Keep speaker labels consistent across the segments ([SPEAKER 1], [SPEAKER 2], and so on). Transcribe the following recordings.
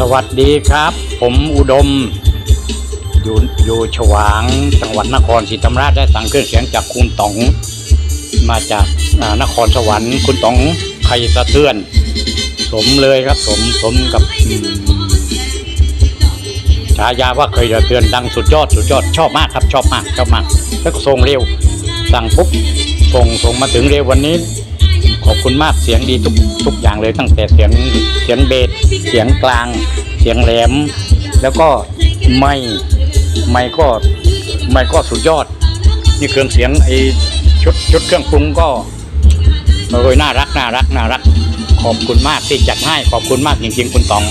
[SPEAKER 1] สวัสดีครับ ผมอุดม อยู่อยู่ฉวางจังหวัดนครศรีธรรมราชได้สั่งเครื่องเสียงจากคุณต๋อง มาจากนครสวรรค์คุณต๋องไคสะเทือน สมเลยครับ สมสมกับฉายาว่าเคยสะเทือนดังสุดยอดสุดยอดชอบมากครับ ชอบมากชอบมากแล้วก็ส่งเร็ว สั่งปุ๊บส่งส่งมาถึงเร็ววันนี้ ขอบคุณมากเสียงดีทุกทุกอย่างเลยตั้งแต่เสียงเสียงเบสเสียงกลาง เสียงแหลม แล้วก็ไม่ไม่ก็ไม่ก็สุดยอด นี่เครื่องเสียงไอชุดชุดเครื่องปรุงก็โอ้ยน่ารักน่ารักน่ารัก ขอบคุณมากที่จัดให้ขอบคุณมากจริงๆคุณตอง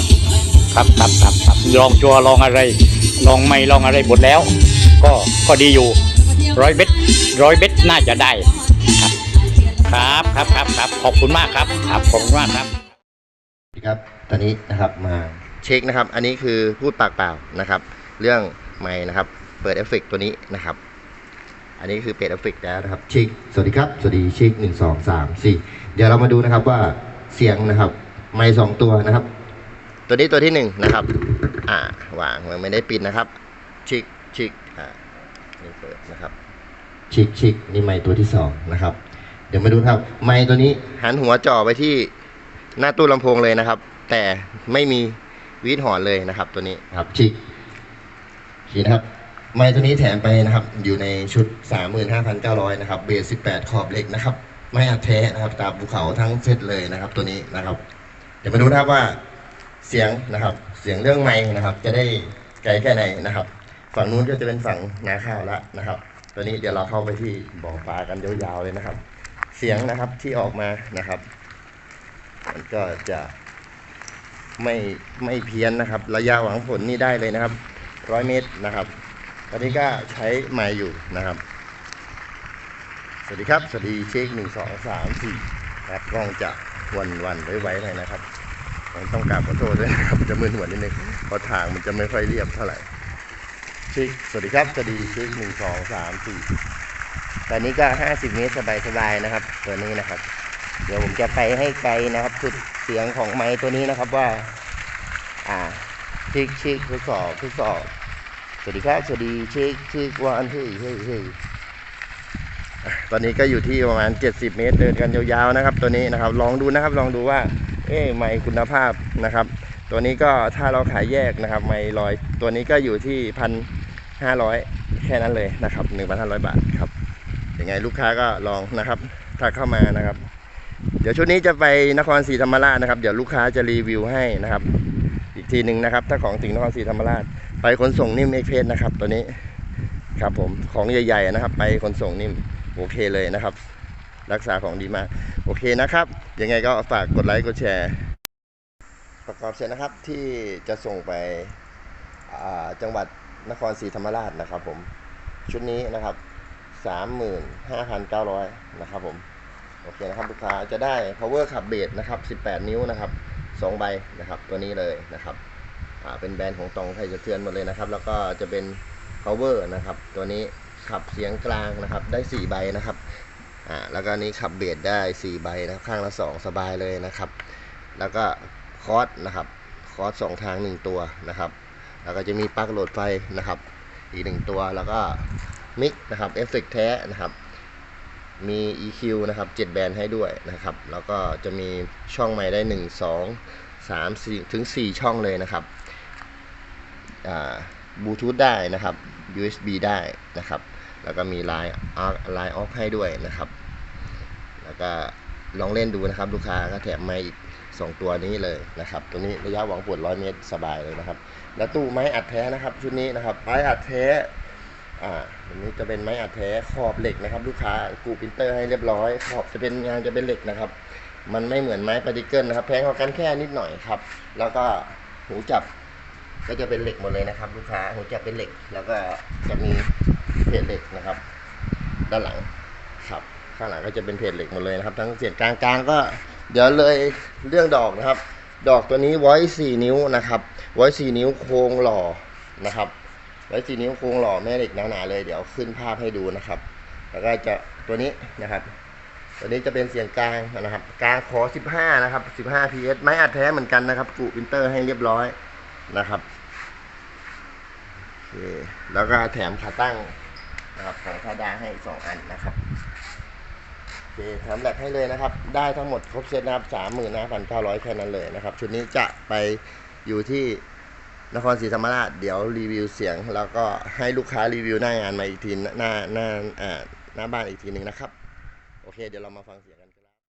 [SPEAKER 1] ครับครับครับครับลองชัวลองอะไร ลองไม่ลองอะไรหมดแล้ว ก็ก็ดีอยู่ร้อยเบ็ดร้อยเบ็ดน่าจะได้ ครับครับครับครับขอบคุณมากครับครับขอบคุณมากครับ
[SPEAKER 2] สวัสดีครับตอนนี้นะครับมาเช็คนะครับ อันนี้คือพูดปากเปล่านะครับ เรื่องไม้นะครับ เปิดเอฟเฟกต์ตัวนี้นะครับ อันนี้คือเปิดเอฟเฟกต์แล้วนะครับเช็คสวัสดีครับ สวัสดีเช็คหนึ่งสองสามสี่เดี๋ยวเรามาดูนะครับว่าเสียงนะครับ ไม้สองตัวนะครับ ตัวนี้ตัวที่หนึ่งนะครับ อ่าวางมันไม่ได้ปิดนะครับชิกชิกอ่านี่เปิดนะครับ ชิกชิกนี่ไม้ตัวที่สองนะครับ เดี๋ยวมาดูนะครับ ไม้ตัวนี้หันหัวจ่อไปที่หน้าตู้ลำโพงเลยนะครับ แต่ไม่มีวีดหอนเลยนะครับ ตัวนี้ครับชิกนี่นะครับ ไม้ตัวนี้แถมไปนะครับ อยู่ในชุด 35,900 นะครับ เบส 18 ขอบเหล็กนะครับ ไม้อัดแท้นะครับ ตามภูเขาทั้งเซตเลยนะครับ ตัวนี้นะครับ เดี๋ยวมาดูนะครับว่าเสียงนะครับ เสียงเรื่องไม้นะครับ จะได้ไกลแค่ไหนนะครับ ฝั่งนู้นก็จะเป็นฝั่งนาข้าวแล้วนะครับ ตัวนี้เดี๋ยวเราเข้าไปที่บ่อปลากันยาวๆเลยนะครับ เสียงนะครับที่ออกมานะครับ มันก็จะไม่ไม่เพี้ยนนะครับ ระยะหวังผลนี่ได้เลยนะครับร้อยเมตรนะครับตอนนี้ก็ใช้ไม้อยู่นะครับ สวัสดีครับ สวัสดีเช็คหนึ่งสองสามสี่ครับกล้องจะวันวันไว้ไว้หน่อยนะครับผมต้องกราบขอโทษด้วยนะครับจะมึนหัวนิดนึงเพราะทางมันจะไม่ค่อยเรียบเท่าไหร่เช็คสวัสดีครับสวัสดีเช็คหนึ่งสองสามสี่ ตอนนี้ก็ห้าสิบเมตรสบายๆนะครับ ตัวนี้นะครับ เดี๋ยวผมจะไปให้ไกลนะครับสุดเสียงของไม้ตัวนี้นะครับว่า อ่าชิกชิกทดสอบทดสอบสวัสดีครับสวัสดีชิกชิกวันเฮ้ยเฮ้ยเฮ้ยอ่ตอนนี้ก็อยู่ที่ประมาณ 70 เมตร เดินกันยาวๆนะครับ ตัวนี้นะครับ ลองดูนะครับ ลองดูว่า เอ๊ะไม้คุณภาพนะครับ ตัวนี้ก็ถ้าเราขายแยกนะครับ ไม้ลอย ตัวนี้ก็อยู่ที่พันห้าร้อยแค่นั้นเลยนะครับหนึ่งพันห้าร้อยบาท ยังไงลูกค้าก็ลองนะครับถ้าเข้ามานะครับ เดี๋ยวชุดนี้จะไปนครศรีธรรมราชนะครับ เดี๋ยวลูกค้าจะรีวิวให้นะครับ อีกทีหนึ่งนะครับ ถ้าของถึงนครศรีธรรมราช ไปขนส่งนิ่มเอ็กเพสนะครับ ตัวนี้ครับผมของใหญ่ๆนะครับ ไปขนส่งนิ่มโอเคเลยนะครับ รักษาของดีมากโอเคนะครับยังไงก็ฝากกดไลค์กดแชร์ ประกอบเสร็จนะครับที่จะส่งไปจังหวัดนครศรีธรรมราชนะครับ ผมชุดนี้นะครับ 35,900 นะครับผม โอเคนะครับลูกค้าจะได้ power ขับเบสนะครับ 18 นิ้วนะครับ 2 ใบนะครับ ตัวนี้เลยนะครับอ่าเป็นแบรนด์ของตองไทยจะเทือนหมดเลยนะครับ แล้วก็จะเป็น power นะครับ ตัวนี้ขับเสียงกลางนะครับ ได้ 4 ใบนะครับอ่าแล้วก็นี้ขับเบสได้ 4 ใบนะครับ ข้างละ 2 สบายเลยนะครับ แล้วก็คอร์สนะครับคอร์สสองทาง 1 ตัวนะครับ แล้วก็จะมีปลั๊กโหลดไฟนะครับ อีกหนึ่งตัวแล้วก็ มิกนะครับเอฟเฟกแท้นะครับ มี EQ นะครับ7แบนด์ให้ด้วยนะครับ แล้วก็จะมีช่องใหม่ได้ 1 2 3 4ถึง 4 ช่องเลยนะครับบลูทูธได้นะครับ USB ได้นะครับ แล้วก็มี Line Line Off ให้ด้วยนะครับ แล้วก็ลองเล่นดูนะครับ ลูกค้าก็แถมไม้อีก2ตัวนี้เลยนะครับ ตัวนี้ระยะหวังผล100เมตรสบายเลยนะครับ แล้วตู้ไม้อัดแท้นะครับ ชุดนี้นะครับ ไม้อัดแท้ อ่าอันนี้จะเป็นไม้อัดแท้ขอบเหล็กนะครับ ลูกค้ากูปรินเตอร์ให้เรียบร้อย ขอบจะเป็นงานจะเป็นเหล็กนะครับ มันไม่เหมือนไม้ปาร์ติเกิลนะครับแพงกว่ากันแค่นิดหน่อยครับ แล้วก็หูจับก็จะเป็นเหล็กหมดเลยนะครับ ลูกค้าหูจับเป็นเหล็ก แล้วก็จะมีเพจเหล็กนะครับ ด้านหลังครับข้างหลังก็จะเป็นเพจเหล็กหมดเลยนะครับ ทั้งเสียงกลางกลางๆก็ เดี๋ยวเลยเรื่องดอกนะครับ ดอกตัวนี้ไว้สี่นิ้วนะครับ ไว้สี่นิ้วโครงหล่อนะครับ ไว้สี่นิ้วโครงหล่อแม่เหล็กหนาๆเลยเดี๋ยวขึ้นภาพให้ดูนะครับ แล้วก็จะตัวนี้นะครับ ตัวนี้จะเป็นเสียงกลางนะครับ กลางขอ 15 นะครับ 15 PS ไม้อัดแท้เหมือนกันนะครับกูปรินเตอร์ให้เรียบร้อยนะครับโอเคแล้วก็แถมขาตั้งนะครับของคาดาให้สองอันนะครับโอเคแถมแหลกให้เลยนะครับ ได้ทั้งหมดครบเซตนะครับสามหมื่นห้าพันเก้าร้อยแค่นั้นเลยนะครับ ชุดนี้จะไปอยู่ที่ นครศรีธรรมราชเดี๋ยวรีวิวเสียง แล้วก็ให้ลูกค้ารีวิวหน้างานมาอีกทีหน้าหน้าอ่าหน้าบ้านอีกทีหนึ่งนะครับ โอเค เดี๋ยวเรามาฟังเสียง